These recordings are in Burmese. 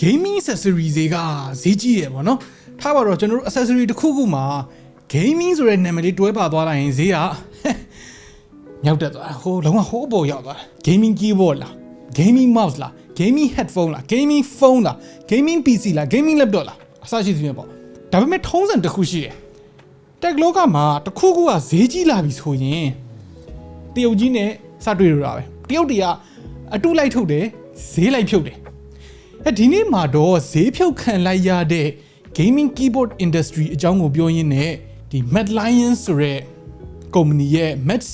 gaming accessory တွေကဈေးကြီးတယ်ပေါ့နော်ထားပါတော့ကျွန်တော်တို့ accessory တစ်ခုခုမှာ gaming ဆိုတဲ့နာမည်လေးတွဲပါသွားလိုက်ရင်ဈေးကမြောက်တက်သွားတာဟိုလုံးဝဟိုးပေါ်ရောက်သွားတာ gaming keyboard လား gaming mouse လား gaming headphone လား gaming phone လား gaming PC လား gaming laptop လားအစရှိသဖြင့်ပေါ့ဒါပေမဲ့ထုံးစံတစ်ခုရှိတယ်တက်လောကမှာတစ်ခုခုကဈေးကြီးလာပြီဆိုရင်တရုတ်ကြီးနဲ့စတွေ့ရတာပဲတရုတ်တွေကအတုလိုက်ထုတ်တယ်ဈေးလိုက်ဖြုတ်တယ် အဲဒီနေ့မှာတော့ဈေးဖြုတ်ခံလိုက်ရတဲ့ gaming keyboard industry အကြောင်းကိုပြောရင်းနဲ့ဒီ Mad Lion ဆိုတဲ့ကုမ္ပဏီရဲ့ Match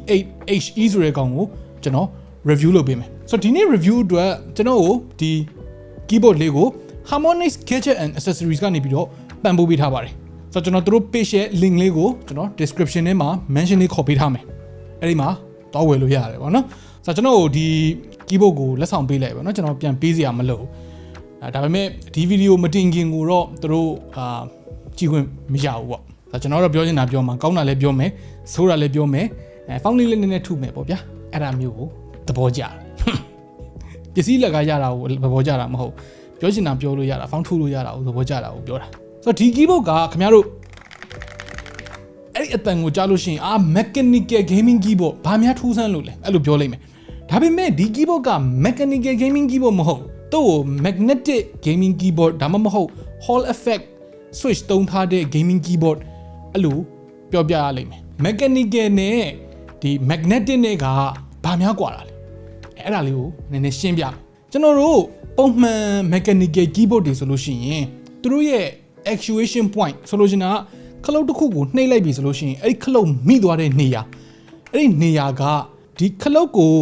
68 HE ဆိုတဲ့ကောင်ကိုကျွန်တော် review လုပ်ပေးမယ်ဆိုတော့ဒီနေ့ review အတွက်ကျွန်တော်ကိုဒီ keyboard လေးကို Harmonix Gadget and Accessories ကနေပြီးတော့ပံ့ပိုးပေးထားပါတယ်ဆိုတော့ကျွန်တော်တို့ page ရဲ့ link လေးကိုကျွန်တော် description ထဲမှာ mention လေးခေါ်ပေးထားမယ်အဲ့ဒီမှာတော့ဝယ်လို့ရတယ်ပေါ့နော်ဆိုတော့ကျွန်တော်တို့ဒီ keyboard ကိုလက်ဆောင်ပေးလိုက်ပေါ့နော်ကျွန်တော်ပြန်ပေးစရာမလိုဘူးအဲဒါပေမဲ့ဒီဗီဒီယိုမတင်ခင်ကိုတော့သူတို့အာကြည့်ခွင့်မရဘူးပေါ့ဒါကျွန်တော်တို့ပြောချင်တာပြောမှာကောင်းတာလည်းပြောမယ်ဆိုးတာလည်းပြောမယ်အဲဖောင်းလေးလေးနည်းနည်းထုမယ်ပေါ့ဗျာအဲ့ဒါမျိုးကိုသဘောကျတယ်ပစ္စည်းလက်ကရတာကိုသဘောကျတာမဟုတ်ပြောချင်တာပြောလို့ရတာဖောင်းထုလို့ရတာကိုသဘောကျတာကိုပြောတာဆိုတော့ဒီ keyboard ကခင်ဗျားတို့အဲ့ဒီအတန်ကိုကြားလို့ရှိရင်အာ mechanical gaming keyboard ဘာများထူးဆန်းလို့လဲအဲ့လိုပြောလိုက်မယ် ဒါပေမဲ့ဒီ keyboard က mechanical gaming keyboard မဟုတ်သူ့ကို magnetic gaming keyboard ဒါမှမဟုတ် hall effect switch သုံးထားတဲ့ gaming keyboard အဲ့လိုပြောပြရလိမ့်မယ် mechanical နဲ့ဒီ magnetic နဲ့ကဘာများကွာတာလဲအဲ့ဒါလေးကိုနည်းနည်းရှင်းပြကျွန်တော်တို့ပုံမှန် mechanical keyboard တွေဆိုလို့ရှိရင်သူတို့ရဲ့ actuation point ဆိုလို့ရှိရင်ကခလုတ်တစ်ခုကိုနှိပ်လိုက်ပြီဆိုလို့ရှိရင်အဲ့ဒီခလုတ်မိသွားတဲ့နေရာအဲ့ဒီနေရာကဒီခလုတ်ကို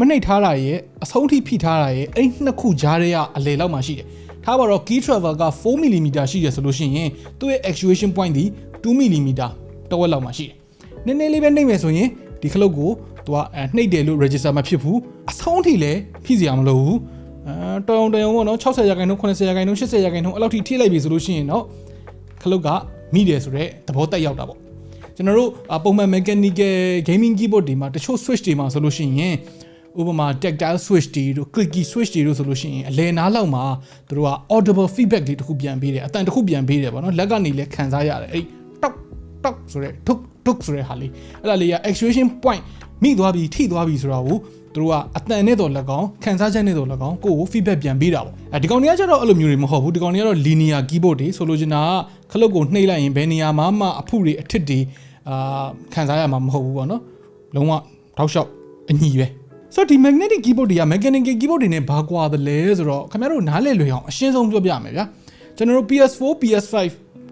မနှိပ်ထားတာရဲ့အဆုံးထိဖိထားတာရဲ့အဲ့ဒီနှစ်ခုကြားထဲကအလယ်လောက်မှာရှိတယ်ထားပါတော့ key travel က 4 mm ရှိတယ်ဆိုလို့ရှိရင်သူ့ရဲ့ actuation point ဒီ 2 mm တဝက်လောက်မှာရှိတယ်နည်းနည်းလေးပဲနှိပ်မယ်ဆိုရင်ဒီခလုတ်ကိုသူကအဲနှိပ်တယ်လို့ register မဖြစ်ဘူးအဆုံးထိလည်းဖိစရာမလိုဘူးအဲတောင်တောင်ပေါ့နော်60ရာခိုင်နှုန်း80ရာခိုင်နှုန်း80ရာခိုင်နှုန်းအဲ့လောက်ထိထိလိုက်ပြီဆိုလို့ရှိရင်တော့ခလုတ်ကမိတယ်ဆိုတော့သဘောတက်ရောက်တာပေါ့ကျွန်တော်တို့အာပုံမှန် mechanical gaming keyboard တွေမှာတချို့ switch တွေမှာဆိုလို့ရှိရင် ဥပမာ tactile switch တွေတို့ clicky switch တွေတို့ဆိုလို့ရှိရင်အလယ်နားလောက်မှာသူတို့က audible feedback လေးတစ်ခုပြန်ပေးတယ်အတန်တစ်ခုပြန်ပေးတယ်ပေါ့နော်လက်ကနေလည်းခံစားရတယ်အဲ့တောက်တောက်ဆိုတဲ့ထုတ်ထုတ်ဆိုတဲ့ဟာလေးအဲ့ဒါလေးက actuation point မိသွားပြီထိသွားပြီဆိုတာကိုသူတို့ကအတန်နဲ့တော့လက်ကောင်ခံစားချက်နဲ့တော့လက်ကောင်ကိုယ့်ကို feedback ပြန်ပေးတာပေါ့အဲဒီကောင်တွေကကျတော့အဲ့လိုမျိုးတွေမဟုတ်ဘူးဒီကောင်တွေကတော့ linear keyboard တွေဆိုလိုချင်တာကခလုတ်ကိုနှိပ်လိုက်ရင်ဘယ်နေရာမှာမှအဖုတွေအထစ်တွေအာခံစားရမှာမဟုတ်ဘူးပေါ့နော်လုံးဝထောက်လျှောက်အညီပဲ ဆိုတော့ဒီ magnetic keyboard တွေက mechanical keyboard တွေနဲ့ဘာကွာသလဲဆိုတော့ခင်ဗျားတို့နားလည်လွယ်အောင်အရှင်းဆုံးပြောပြမယ်ဗျာကျွန်တော်တို့ PS4 PS5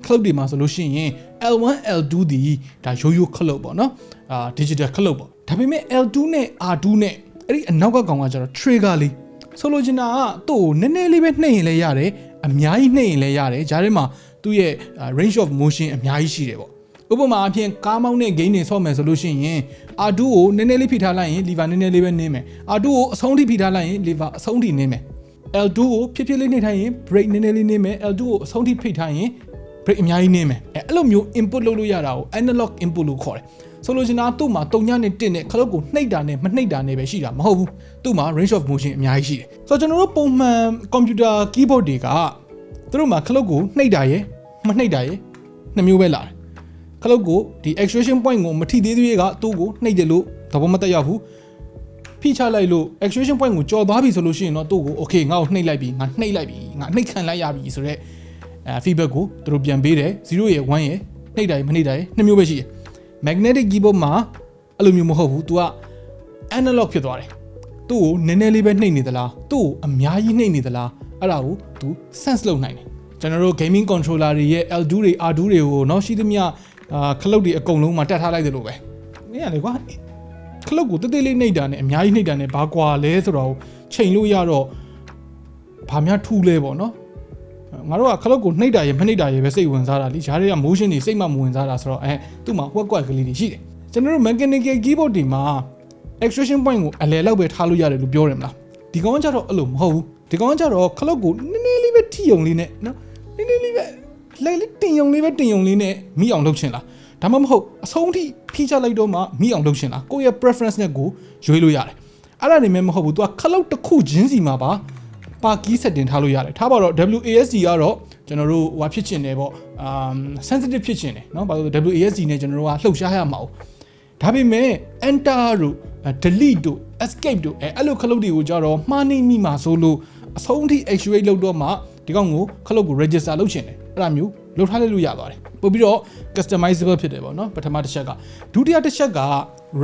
ခလုတ်တွေမှာဆိုလို့ရှိရင် L1 L2 ဒီဒါရိုးရိုးခလုတ်ပေါ့နော်အာ digital ခလုတ်ပေါ့ဒါပေမဲ့ L2 နဲ့ R2 နဲ့အဲ့ဒီအနောက်ကကောင်ကကျတော့ trigger လေးဆိုလိုချင်တာကသူ့ကိုနည်းနည်းလေးပဲနှိပ်ရင်လည်းရတယ်အများကြီးနှိပ်ရင်လည်းရတယ်ဂျားထဲမှာသူ့ရဲ့ range of motion အများကြီးရှိတယ်ပေါ့ ဥပမာအဖြစ်ကားမောင်းတဲ့ gain တွေဆော့မယ်ဆိုလို့ရှိရင် R2 ကိုနည်းနည်းလေးဖိထားလိုက်ရင် lever နည်းနည်းလေးပဲနင်းမယ် R2 ကိုအဆုံးထိဖိထားလိုက်ရင် lever အဆုံးထိနင်းမယ် L2 ကိုဖြည်းဖြည်းလေးနှိပ်ထားရင် brake နည်းနည်းလေးနင်းမယ် L2 ကိုအဆုံးထိဖိထားရင် brake အများကြီးနင်းမယ်အဲအဲ့လိုမျိုး input လုပ်လို့ရတာကို analog input လို့ခေါ်တယ်ဆိုလိုချင်တာသူ့မှာတုံညနဲ့တစ်နဲ့ခလုတ်ကိုနှိပ်တာနဲ့မနှိပ်တာနဲ့ပဲရှိတာမဟုတ်ဘူးသူ့မှာ range of motion အများကြီးရှိတယ်ဆိုတော့ကျွန်တော်တို့ပုံမှန် computer keyboard တွေကသူတို့မှာခလုတ်ကိုနှိပ်တာရယ်မနှိပ်တာရယ်နှစ်မျိုးပဲလာတယ် ခလုတ်ကိုဒီ extraction point ကိုမထိသေးသေးကသူ့ကိုနှိပ်တယ်လို့သဘောမတက်ရောက်ဘူးဖိချလိုက်လို့ extraction point ကိုကြော်သွားပြီဆိုလို့ရှိရင်တော့သူ့ကို okay ငါ့ကိုနှိပ်လိုက်ပြီငါနှိပ်လိုက်ပြီငါနှိပ်ခံလိုက်ရပြီဆိုတော့အဲ feedback ကိုသူတို့ပြန်ပေးတယ်0ရယ်1ရယ်နှိပ်တာရယ်မနှိပ်တာရယ်နှစ်မျိုးပဲရှိတယ် magnetic keyboard မှာအဲ့လိုမျိုးမဟုတ်ဘူး तू က analog ဖြစ်သွားတယ်သူ့ကိုနည်းနည်းလေးပဲနှိပ်နေသလားသူ့ကိုအများကြီးနှိပ်နေသလားအဲ့ဒါကို तू sense လုပ်နိုင်တယ်ကျွန်တော်တို့ gaming controller တွေရဲ့ L2 တွေ R2 တွေကိုเนาะရှိသမျှ အာခလုတ်တွေအကုန်လုံးမှာတက်ထားလိုက်တယ်လို့ပဲမင်းကလေကွာခလုတ်ကိုတိတ်တိတ်လေးနှိပ်တာနဲ့အများကြီးနှိပ်တာနဲ့ဘာကွာလဲဆိုတော့ချိန်လို့ရတော့ဘာများထူးလဲပေါ့နော်ငါတို့ကခလုတ်ကိုနှိပ်တာရယ်မနှိပ်တာရယ်ပဲစိတ်ဝင်စားတာလीရားတွေက motion တွေစိတ်မှမဝင်စားတာဆိုတော့အဲသူ့မှာဝက်ကွက်ကလေးတွေရှိတယ်ကျွန်တော်တို့ mechanical keyboard တွေမှာ extraction point ကိုအလယ်လောက်ပဲထားလို့ရတယ်လို့ပြောတယ်မလားဒီကောင်ကကြတော့အဲ့လိုမဟုတ်ဘူးဒီကောင်ကကြတော့ခလုတ်ကိုနည်းနည်းလေးပဲထိယုံလေးနဲ့နော်နည်းနည်းလေးပဲ လဲလေးတင်ယုံလေးပဲတင်ယုံလေးနဲ့မိအောင်လုပ်ချင်လားဒါမှမဟုတ်အဆုံးထိဖိချလိုက်တော့မှမိအောင်လုပ်ချင်လားကိုယ့်ရဲ့ preference နဲ့ကိုရွေးလို့ရတယ်အဲ့ဒါနေမဲ့မဟုတ်ဘူး तू ကခလုတ်တစ်ခုချင်းစီမှာပါ ပါကီး setting ထားလို့ရတယ်ထားပါတော့ WASD ကတော့ကျွန်တော်တို့ဟိုဖြစ်ချင်တယ်ပေါ့အာ sensitive ဖြစ်ချင်တယ်เนาะဘာလို့ WASD နဲ့ကျွန်တော်တို့ကလှုပ်ရှားရမှာ哦ဒါပေမဲ့ enter တို့ delete တို့ escape တို့အဲအဲ့လိုခလုတ်တွေကိုကြတော့မှားနေမိမှာဆိုလို့အဆုံးထိ actuate လုပ်တော့မှဒီကောင်ကိုခလုတ်ကို register လုပ်ချင်တယ် အဲ့ဒါမျိုးလုပ်ထားလိုက်လို့ရသွားတယ်ပို့ပြီးတော့ customizable ဖြစ်တယ်ပေါ့နော်ပထမတစ်ချက်ကဒုတိယတစ်ချက်က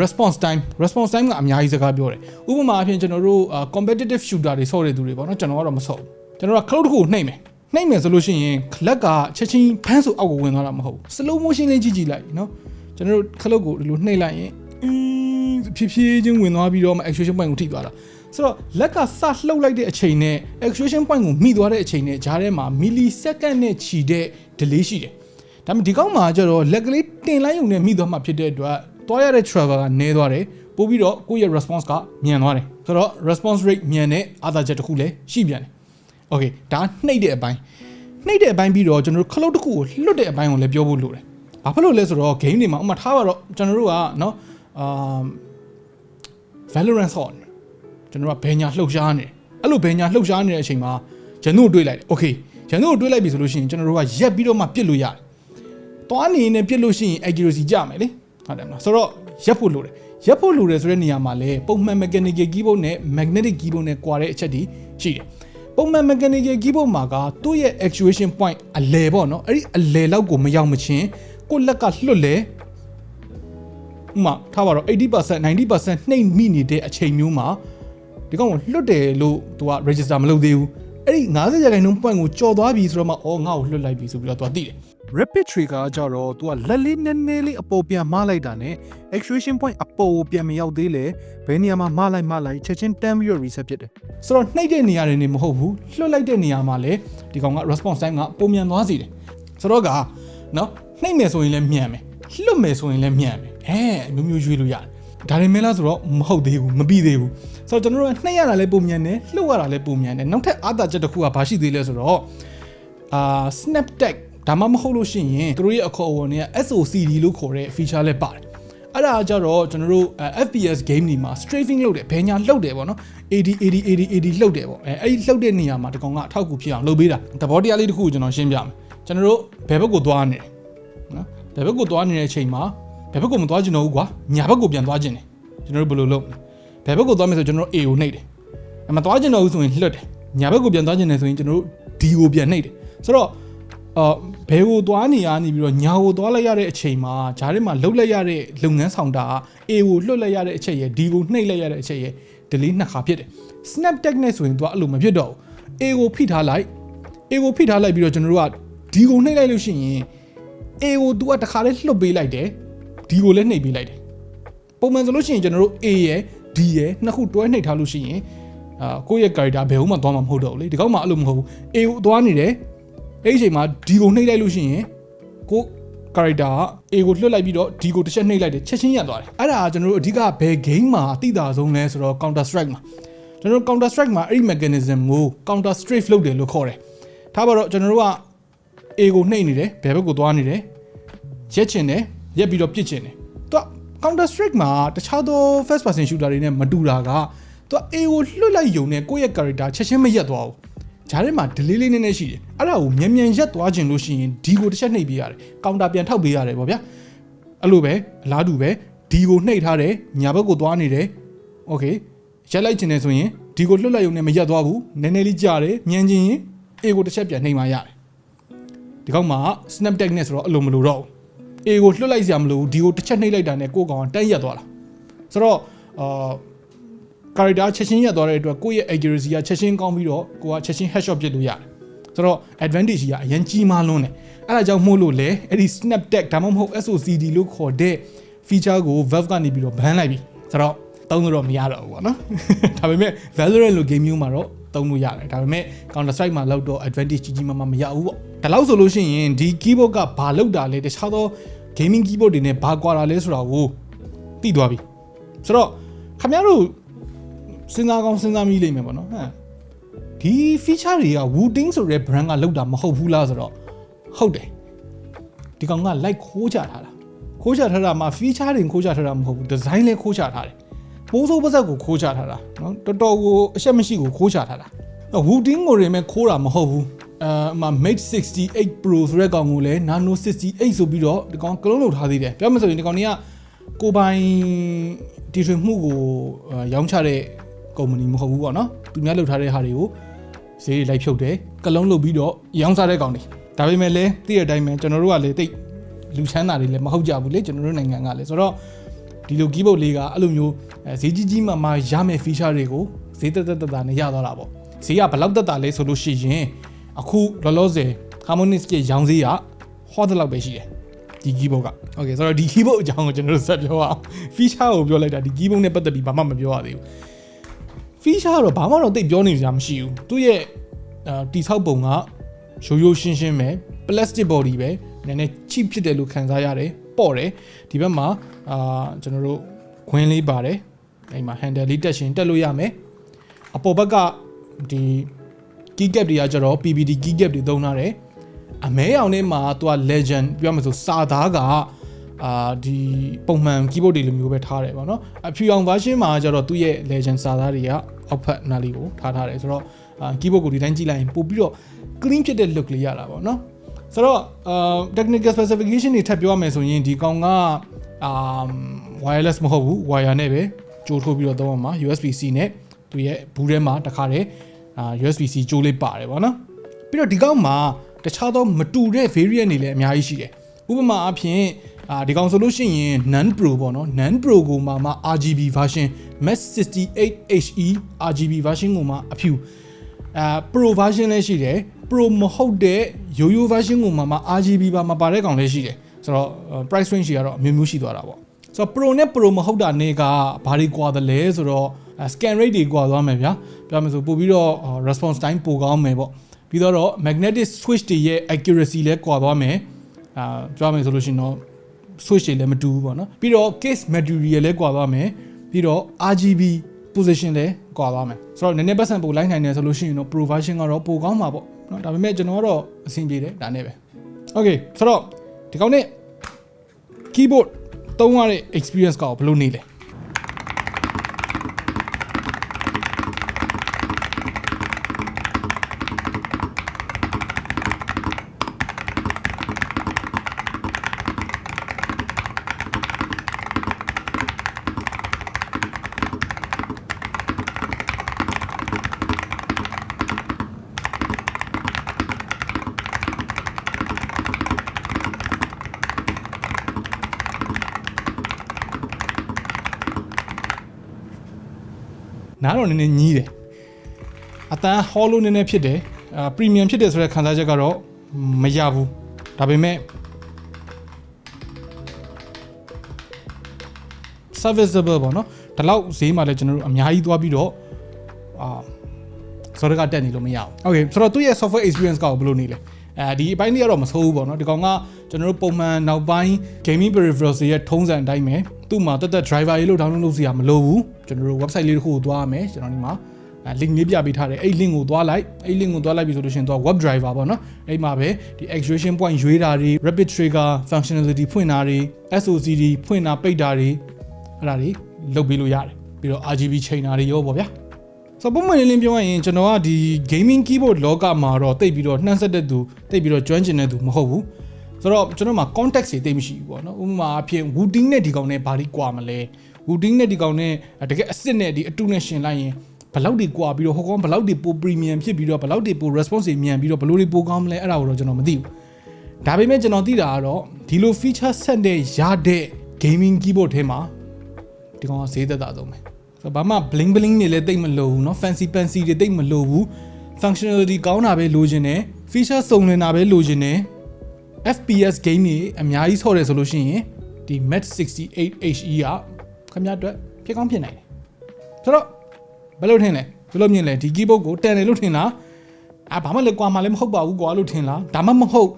response time response time ကအများကြီးစကားပြောတယ်ဥပမာအဖြစ်ကျွန်တော်တို့ competitive shooter တွေဆော့တဲ့သူတွေပေါ့နော်ကျွန်တော်ကတော့မဆော့ဘူးကျွန်တော်က cloud တစ်ခုကိုနှိမ့်မယ်နှိမ့်မယ်ဆိုလို့ရှိရင်ခလက်ကချက်ချင်းဖန်းဆိုအောက်ကိုဝင်သွားတာမဟုတ်ဘူး slow motion လေးကြည့်ကြည့်လိုက်နော်ကျွန်တော်တို့ခလုတ်ကိုဒီလိုနှိမ့်လိုက်ရင်အင်းဖြည်းဖြည်းချင်းဝင်သွားပြီးတော့မှ actuation point ကိုထိသွားတာ ဆိုတော့လက်ကစလှုပ်လိုက်တဲ့အချိန်နဲ့ actuation point ကိုမိသွားတဲ့အချိန်နဲ့ဂျားထဲမှာ millisecond နဲ့ချီတဲ့ delay ရှိတယ်။ဒါပေမဲ့ဒီကောက်မှာကျတော့လက်ကလေးတင်လိုက်ုံနဲ့မိသွားမှဖြစ်တဲ့အတွက်သွားရတဲ့ travel ကနည်းသွားတယ်။ပို့ပြီးတော့ကိုယ့်ရဲ့ response ကမြန်သွားတယ်။ဆိုတော့ response rate မြန်တဲ့အာသာချက်တစ်ခုလည်းရှိပြန်တယ်။ Okay ဒါနှိပ်တဲ့အပိုင်းနှိပ်တဲ့အပိုင်းပြီးတော့ကျွန်တော်တို့ခလုတ်တစ်ခုကိုလွတ်တဲ့အပိုင်းကိုလည်းပြောဖို့လိုတယ်။ဘာဖြစ်လို့လဲဆိုတော့ game တွေမှာဥမာထားပါတော့ကျွန်တော်တို့ကနော်အာ Valorant ဆော့နေ ကျွန်တော်ကဘယ်ညာလှုပ်ရှားနေအဲ့လိုဘယ်ညာလှုပ်ရှားနေတဲ့အချိန်မှာဂျန်တို့ကိုတွေးလိုက်တယ်โอเคဂျန်တို့ကိုတွေးလိုက်ပြီဆိုလို့ရှိရင်ကျွန်တော်တို့ကရက်ပြီးတော့မှပြစ်လို့ရတယ်။သွားနေနေပြစ်လို့ရှိရင် accuracy ကျမယ်လေဟုတ်တယ်မလားဆိုတော့ရက်ဖို့လိုတယ်ရက်ဖို့လိုတယ်ဆိုတဲ့နေရာမှာလည်းပုံမှန် mechanical keyboard နဲ့ magnetic keyboard နဲ့ကွာတဲ့အချက်တွေရှိတယ်။ပုံမှန် mechanical keyboard မှာကသူ့ရဲ့ actuation point အလယ်ပေါ့နော်အဲ့ဒီအလယ်လောက်ကိုမရောက်မချင်းကိုယ့်လက်ကလွတ်လဲဥမာထားပါတော့80% 90%နှိမ့်မိနေတဲ့အချိန်မျိုးမှာ ဒီကောင်ကိုလွတ်တယ်လို့သူက register မလုပ်သေးဘူးအဲ့ဒီ90ရာခိုင်နှုန်း point ကိုကြော်သွားပြီဆိုတော့မှအော်ငါ့ကိုလွတ်လိုက်ပြီဆိုပြီးတော့သူကသိတယ် rapid trigger ကြတော့ तू ကလက်လေးနည်းနည်းလေးအပေါ်ပြန်မလိုက်တာနဲ့ actuation point အပေါ်ကိုပြန်မရောက်သေးလေဘယ်နေရာမှာမလိုက်မလိုက်ချက်ချင်းတန်းပြီးတော့ reset ဖြစ်တယ်ဆိုတော့နှိပ်တဲ့နေရာတွေနေမဟုတ်ဘူးလွှတ်လိုက်တဲ့နေရာမှာလည်းဒီကောင်က response time ကပုံမြန်သွားစေတယ်ဆိုတော့ကနော်နှိပ်မယ်ဆိုရင်လည်းမြန်မယ်လွတ်မယ်ဆိုရင်လည်းမြန်မယ်အဲအမျိုးမျိုးရွေးလို့ရတယ်ဒါတွေမင်းလားဆိုတော့မဟုတ်သေးဘူးမပြီးသေးဘူး ဆိုတော့ကျွန်တော်တို့ကနှိပ်ရတာလည်းပုံမြန်တယ်လွတ်ရတာလည်းပုံမြန်တယ်နောက်ထပ်အားသာချက်တစ်ခုကဘာရှိသေးလဲဆိုတော့အာ snap tag ဒါမှမဟုတ်လို့ရှိရင်သူတို့ရဲ့အခေါ်အဝေါ်တွေက SOCD လို့ခေါ်တဲ့ feature လည်းပါတယ်အဲ့ဒါကြတော့ကျွန်တော်တို့ FPS game တွေမှာ strafing လုပ်တယ်ဘယ်ညာလှုပ်တယ်ပေါ့နော် AD AD AD AD လှုပ်တယ်ပေါ့အဲအဲ့ဒီလှုပ်တဲ့နေရာမှာတကောင်ကအထောက်အကူဖြစ်အောင်လုပ်ပေးတာသဘောတရားလေးတစ်ခုကိုကျွန်တော်ရှင်းပြမယ်ကျွန်တော်တို့ဘယ်ဘက်ကိုသွားနေတယ်နော်ဘယ်ဘက်ကိုသွားနေတဲ့အချိန်မှာဘယ်ဘက်ကိုမသွားချင်တော့ဘူးကွာညာဘက်ကိုပြန်သွားချင်တယ်ကျွန်တော်တို့ဘယ်လိုလုပ် ဘယ်ဘက်ကိုသွားမယ်ဆိုကျွန်တော်တို့ A ကိုနှိပ်တယ်အမသွားချင်တော့ဘူးဆိုရင်လှုပ်တယ်ညာဘက်ကိုပြန်သွားချင်တယ်ဆိုရင်ကျွန်တော်တို့ D ကိုပြန်နှိပ်တယ်ဆိုတော့အော်ဘယ်ကိုသွားနေရနေပြီးတော့ညာကိုသွားလိုက်ရတဲ့အချိန်မှာဂျားထဲမှာလှုပ်လိုက်ရတဲ့လုပ်ငန်းဆောင်တာက A ကိုလွတ်လိုက်ရတဲ့အချက်ရယ် D ကိုနှိပ်လိုက်ရတဲ့အချက်ရယ် delay နှစ်ခါဖြစ်တယ် snap tag နဲ့ဆိုရင်သူကအဲ့လိုမဖြစ်တော့ဘူး A ကိုဖိထားလိုက် A ကိုဖိထားလိုက်ပြီးတော့ကျွန်တော်တို့က D ကိုနှိပ်လိုက်လို့ရှိရင် A ကို तू ကတခါလေးလှုပ်ပေးလိုက်တယ် D ကိုလည်းနှိပ်ပေးလိုက်တယ်ပုံမှန်ဆိုလို့ရှိရင်ကျွန်တော်တို့ A ရယ် D ရယ်နှစ်ခုတွဲနှိပ်ထားလို့ရှိရင်အာကိုယ့်ရဲ့ character ဘယ်ဟုတ်မှသွားမှာမဟုတ်တော့ဘူးလေဒီကောက်မှအဲ့လိုမဟုတ်ဘူး A ကိုသွားနေတယ်အဲ့ဒီအချိန်မှာ D ကိုနှိပ်လိုက်လို့ရှိရင်ကို character က A ကိုလွှတ်လိုက်ပြီးတော့ D ကိုတစ်ချက်နှိပ်လိုက်တယ်ချက်ချင်းရသွားတယ်အဲ့ဒါကကျွန်တော်တို့အဓိကဘယ် game မှာအသိသာဆုံးလဲဆိုတော့ counter strike မှာကျွန်တော်တို့ counter strike မှာအဲ့ဒီ mechanism ကို counter strafe လုပ်တယ်လို့ခေါ်တယ်ထားပါတော့ကျွန်တော်တို့က A ကိုနှိပ်နေတယ်ဘယ်ဘက်ကိုသွားနေတယ်ရက်ချင်တယ်ရက်ပြီးတော့ပြစ်ချင်တယ်သူက counter strike မှာတခြားသော first person shooter တွေနဲ့မတူတာကသူက A ကိုလွှတ်လိုက်ယုံနဲ့ကိုယ့်ရဲ့ character ချက်ချင်းမရက်သွားဘူးဂျားထဲမှာ delay လေးနည်းနည်းရှိတယ်အဲ့ဒါကိုမြန်မြန်ရက်သွားခြင်းလို့ရှိရင် D ကိုတစ်ချက်နှိပ်ပေးရတယ် counter ပြန်ထောက်ပေးရတယ်ပေါ့ဗျာအဲ့လိုပဲအလားတူပဲ D ကိုနှိပ်ထားတယ်ညာဘက်ကိုသွားနေတယ် okay ရက်လိုက်ခြင်းနဲ့ဆိုရင် D ကိုလွှတ်လိုက်ယုံနဲ့မရက်သွားဘူးနည်းနည်းလေးကြာတယ်မြန်ခြင်းရင် A ကိုတစ်ချက်ပြန်နှိပ်မှရတယ်ဒီကောက်မှာ snap tag နဲ့ဆိုတော့အလိုမလိုတော့ဘူး A ကိုလွှတ်လိုက်စရာမလိုဘူး D ကိုတစ်ချက်နှိပ်လိုက်တာနဲ့ကိုယ့်ကောင်ကတန်းရက်သွားတာဆိုတော့အာ character ချက်ချင်းရက်သွားတဲ့အတွက်ကိုယ့်ရဲ့ accuracy ကချက်ချင်းကောင်းပြီးတော့ကိုကချက်ချင်း headshot ပစ်လို့ရတယ်ဆိုတော့ advantage ကြီးကအရင်ကြီးမားလွန်းတယ်အဲ့ဒါကြောင့်မို့လို့လေအဲ့ဒီ snap tag ဒါမှမဟုတ် SOCD လို့ခေါ်တဲ့ feature ကို Valve ကနေပြီးတော့ ban လိုက်ပြီဆိုတော့သုံးလို့တော့မရတော့ဘူးပေါ့နော်ဒါပေမဲ့ Valorant လို game မျိုးမှာတော့ သုံးလို့ရတယ်ဒါပေမဲ့ Counter Strike မှာလောက်တော့ advantage ကြီးကြီးမားမားမရဘူးပေါ့ဒါလောက်ဆိုလို့ရှိရင်ဒီ keyboard ကဘာလောက်တာလဲတခြားသော gaming keyboard တွေနဲ့ဘာကွာတာလဲဆိုတာကိုသိသွားပြီဆိုတော့ခင်ဗျားတို့စဉ်းစားကောင်းစဉ်းစားမိလိမ့်မယ်ပေါ့နော်ဟမ်ဒီ feature တွေက Wooting ဆိုတဲ့ brand ကလောက်တာမဟုတ်ဘူးလားဆိုတော့ဟုတ်တယ်ဒီကောင်က like ခိုးချထားတာခိုးချထားတာမှာ feature တွေခိုးချထားတာမဟုတ်ဘူး design လည်းခိုးချထားတယ် ပိုးစိုးပါဇက်ကိုခိုးချထားတာနော်တော်တော်ကိုအရှက်မရှိကိုခိုးချထားတာ Wooting ကိုရင်မဲ့ခိုးတာမဟုတ်ဘူးအဲအမ Mate 68 Pro ဆိုတဲ့ကောင်ကိုလည်း Nano 68ဆိုပြီးတော့ဒီကောင်ကလုံးလုပ်ထားသေးတယ်ပြောမှဆိုရင်ဒီကောင်တွေကကိုပိုင်တီထွင်မှုကိုအာရောင်းချတဲ့ကုမ္ပဏီမဟုတ်ဘူးပေါ့နော်သူများလုပ်ထားတဲ့ဟာတွေကိုဈေးတွေလိုက်ဖြုတ်တယ်ကလုံးလုပ်ပြီးတော့ရောင်းစားတဲ့ကောင်တွေဒါပေမဲ့လည်းသိတဲ့အတိုင်းပဲကျွန်တော်တို့ကလည်းတိတ်လူချမ်းသာတွေလည်းမဟုတ်ကြဘူးလေကျွန်တော်တို့နိုင်ငံကလည်းဆိုတော့ ဒီလို keyboard လေးကအဲ့လိုမျိုးအဲဈေးကြီးကြီးမှမှရမယ့် feature တွေကိုဈေးတက်တက်တက်တာနဲ့ရသွားတာပေါ့ဈေးကဘယ်လောက်တက်တာလဲဆိုလို့ရှိရင်အခုလောလောဆယ် harmonix ရဲ့ရောင်းဈေးကဟောတဲ့လောက်ပဲရှိတယ်ဒီ keyboard က okay ဆိုတော့ဒီ keyboard အကြောင်းကိုကျွန်တော်တို့ဆက်ပြောအောင် feature ကိုပြောလိုက်တာဒီ keyboard နဲ့ပတ်သက်ပြီးဘာမှမပြောရသေးဘူး feature ကတော့ဘာမှတော့တိတ်ပြောနေကြမရှိဘူးသူ့ရဲ့အာတိဆောက်ပုံကရိုးရိုးရှင်းရှင်းပဲ plastic body ပဲနည်းနည်း cheap ဖြစ်တယ်လို့ခံစားရတယ် ပေါ့တယ်ဒီဘက်မှာအာကျွန်တော်တို့ခွင်းလေးပါတယ်အဲ့မှာ handle လေးတက်ရှင်တက်လို့ရမယ်အပေါ်ဘက်ကဒီ key cap တွေကကျတော့ PVD key cap တွေသုံးထားတယ်အမဲရောင်ထဲမှာသူက legend ပြောမှဆိုစာသားကအာဒီပုံမှန် keyboard တွေလိုမျိုးပဲထားတယ်ပေါ့နော်အဖြူအောင် version မှာကျတော့သူ့ရဲ့ legend စာသားတွေကအောက်ဖက်နားလေးကိုထားထားတယ်ဆိုတော့အာ keyboard ကိုဒီတိုင်းကြည့်လိုက်ရင်ပို့ပြီးတော့ clean ဖြစ်တဲ့ look လေးရတာပေါ့နော် ဆိုတော့အာ technical specification တွေထပ်ပြောရမယ်ဆိုရင်ဒီကောင်ကအာ wireless မဟုတ်ဘူး wire နဲ့ပဲကြိုးထိုးပြီးတော့သုံးရမှာ USB-C နဲ့သူရဲ့ဘူးထဲမှာတစ်ခါတည်းအာ USB-C ကြိုးလေးပါတယ်ပေါ့နော်ပြီးတော့ဒီကောင်မှာတခြားသောမတူတဲ့ variant တွေလည်းအများကြီးရှိတယ်ဥပမာအဖြစ်အာဒီကောင်ဆိုလို့ရှိရင် non pro ပေါ့နော် non pro ကိုမှမှ RGB version Max 68 HE RGB version ကိုမှအဖြူအာ pro version လည်းရှိတယ် pro မဟုတ်တဲ့ရိုးရိုး version ကိုမှမှ RGB ပါမပါတဲ့ကောင်လည်းရှိတယ်ဆိုတော့ price range တွေကတော့အမျိုးမျိုးရှိသွားတာပေါ့ဆိုတော့ pro နဲ့ pro မဟုတ်တာနေကဘာတွေကွာတယ်လဲဆိုတော့ scan rate တွေကွာသွားမယ်ဗျာပြောမယ်ဆိုပို့ပြီးတော့ response time ပိုကောင်းမယ်ပေါ့ပြီးတော့ magnetic switch တွေရဲ့ accuracy လည်းကွာသွားမယ်အာပြောမယ်ဆိုလို့ရှိရင်တော့ switch တွေလည်းမတူဘူးပေါ့နော်ပြီးတော့ case material လည်းကွာသွားမယ်ပြီးတော့ RGB position လည်းကွာသွားမယ်ဆိုတော့နည်းနည်းပတ်စံပိုလိုက်နိုင်တယ်ဆိုလို့ရှိရင်တော့ pro version ကတော့ပိုကောင်းမှာပေါ့ နော်ဒါပေမဲ့ကျွန်တော်ကတော့အဆင်ပြေတယ်ဒါနဲ့ပဲ okay ဆိုတော့ဒီကောင်နဲ့ keyboard သုံးရတဲ့ experience ကဘယ်လိုနေလဲ နားတော့နည်းနည်းညီးတယ်အတန်းဟောလို့နည်းနည်းဖြစ်တယ်အာပရီမီယံဖြစ်တယ်ဆိုတဲ့ခံစားချက်ကတော့မရဘူးဒါပေမဲ့ serviceable ပေါ့နော်ဒီလောက်ဈေးမှာလည်းကျွန်တော်တို့အများကြီးသွားပြီးတော့အာစောရကတက်နေလို့မရဘူး okay ဆိုတော့သူ့ရဲ့ software experience ကဘယ်လိုနေလဲ အဲဒီအပိုင်းလေးကတော့မဆိုးဘူးပေါ့နော်ဒီကောင်ကကျွန်တော်တို့ပုံမှန်နောက်ပိုင်း gaming peripherals တွေရဲ့ထုံးစံအတိုင်းပဲသူ့မှာတက်တက် driver ရေးလို့ download လုပ်စရာမလိုဘူးကျွန်တော်တို့ website လေးတစ်ခုကိုသွားရမယ်ကျွန်တော်ဒီမှာအဲ link လေးပြပေးထားတယ်အဲ့ link ကိုသွားလိုက်အဲ့ link ကိုသွားလိုက်ပြီဆိုလို့ရှိရင်သွား web driver ပေါ့နော်အဲ့မှာပဲဒီ actuation point ရွေးတာတွေ rapid trigger functionality ဖွင့်တာတွေ SOCD ဖွင့်တာပိတ်တာတွေအဲ့ဒါတွေလုပ်ပေးလို့ရတယ်ပြီးတော့ RGB ချိန်တာတွေရောပေါ့ဗျာ ဆိုပုံမှန်လေးလင်းပြောရရင်ကျွန်တော်ကဒီ gaming keyboard လောကမှာတော့တိတ်ပြီးတော့နှံ့ဆက်တဲ့သူတိတ်ပြီးတော့ကျွမ်းကျင်တဲ့သူမဟုတ်ဘူးဆိုတော့ကျွန်တော်မှာ context တွေတိတ်မရှိဘူးပေါ့နော်ဥပမာအဖြစ် wooting နဲ့ဒီကောင်နဲ့ဘာလို့ကွာမလဲ wooting နဲ့ဒီကောင်နဲ့တကယ်အစ်စ်နဲ့ဒီအတူနဲ့ရှင်လိုက်ရင်ဘယ်လောက်တွေကွာပြီးတော့ဟိုကောင်ဘယ်လောက်တွေပို premium ဖြစ်ပြီးတော့ဘယ်လောက်တွေပို response တွေမြန်ပြီးတော့ဘယ်လိုတွေပိုကောင်းမလဲအဲ့ဒါကိုတော့ကျွန်တော်မသိဘူးဒါပေမဲ့ကျွန်တော်သိတာကတော့ဒီလို feature set တဲ့ရတဲ့ gaming keyboard ထဲမှာဒီကောင်ကဈေးသက်သာဆုံးပဲ ဆိုတော့ဘာမှ bling bling တွေလည်းတိတ်မလိုဘူးเนาะ fancy fancy တွေတိတ်မလိုဘူး functionality ကောင်းတာပဲလိုချင်တယ် feature စုံလင်တာပဲလိုချင်တယ် FPS game တွေအများကြီးဆော့တယ်ဆိုလို့ရှိရင်ဒီ Mat 68 HE ကခင်ဗျားအတွက်ဖြစ်ကောင်းဖြစ်နိုင်တယ်ဆိုတော့ဘယ်လိုထင်လဲဘယ်လိုမြင်လဲဒီ keyboard ကိုတန်တယ်လို့ထင်လားအာဘာမှလည်းကွာမှလည်းမဟုတ်ပါဘူးကွာလို့ထင်လားဒါမှမဟုတ်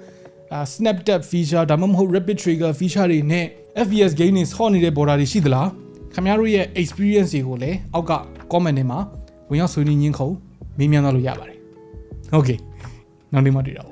အာ snap tap feature ဒါမှမဟုတ် rapid trigger feature တွေနဲ့ FPS game တွေဆော့နေတဲ့ border တွေရှိသလား ခင်ဗျားတို့ရဲ့ experience တွေကိုလည်းအောက်က comment တွေမှာဝင်ရောက်ဆွေးနွေးညင်းခုံမေးမြန်းသွားလို့ရပါတယ် okay နောက်နေ့မှတွေ့တာပေါ့